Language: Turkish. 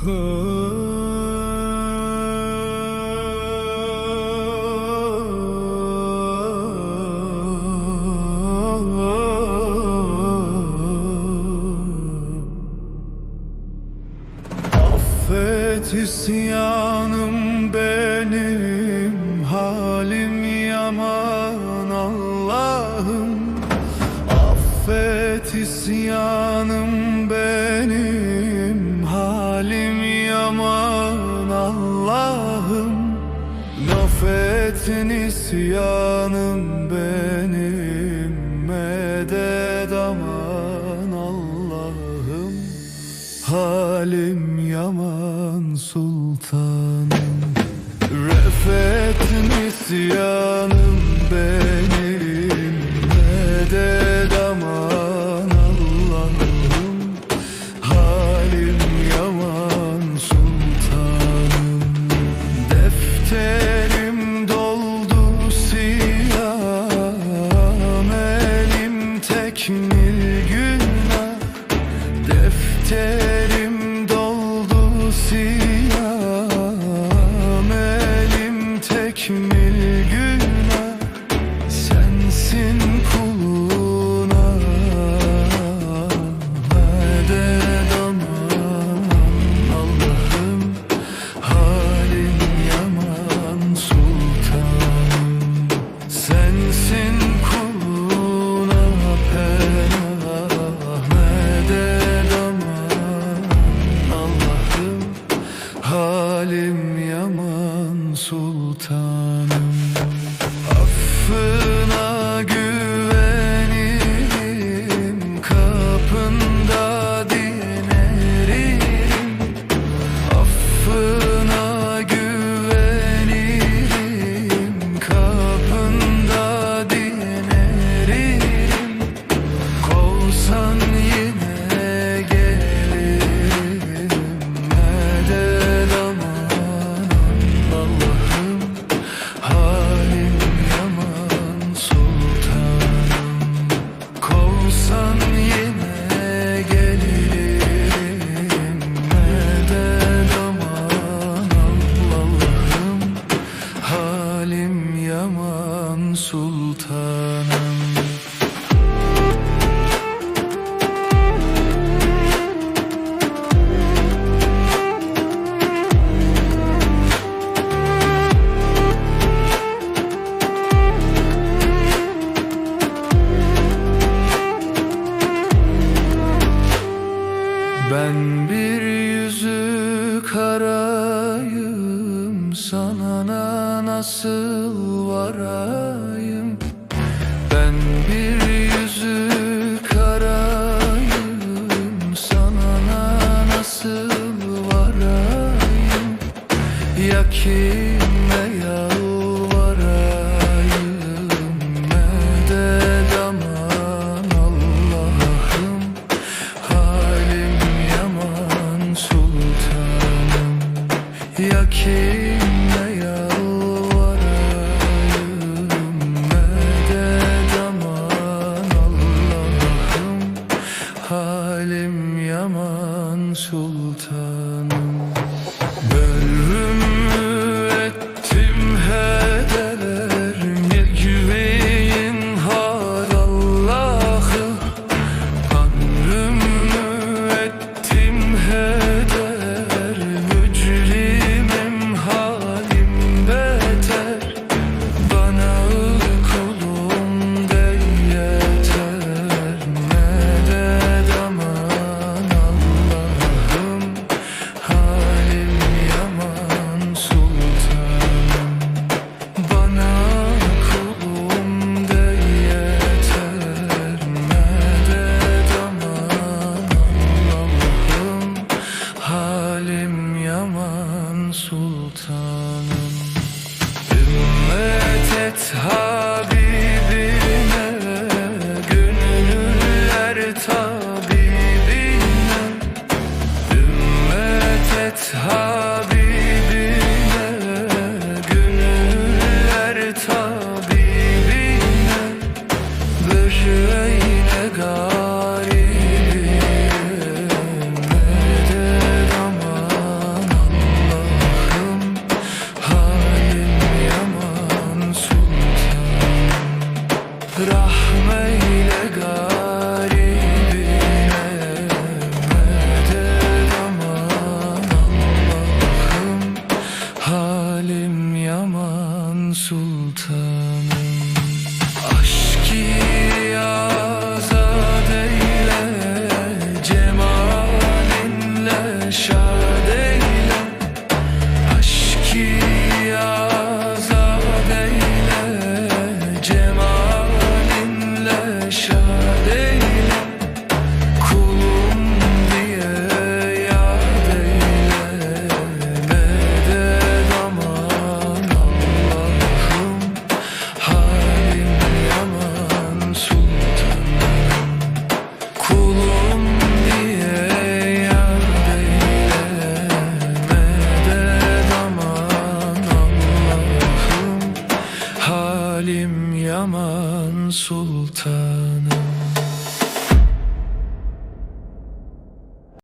Affet isyanım benim Halim yaman Allah'ım. Affet isyanım Nafet nisyanım benim Medet aman Allah'ım. Halim yaman sultanım. Refet nisyanım benim Medet Tekmil günah? Defterim doldu siyah Elim tekmil günah Ben bir yüzü karayım. Sana na- nasıl varayım? Ya kime yalvarayım? Allah'ım. Halim yaman sultanım. Ya Halim yaman sultanım. Bölümü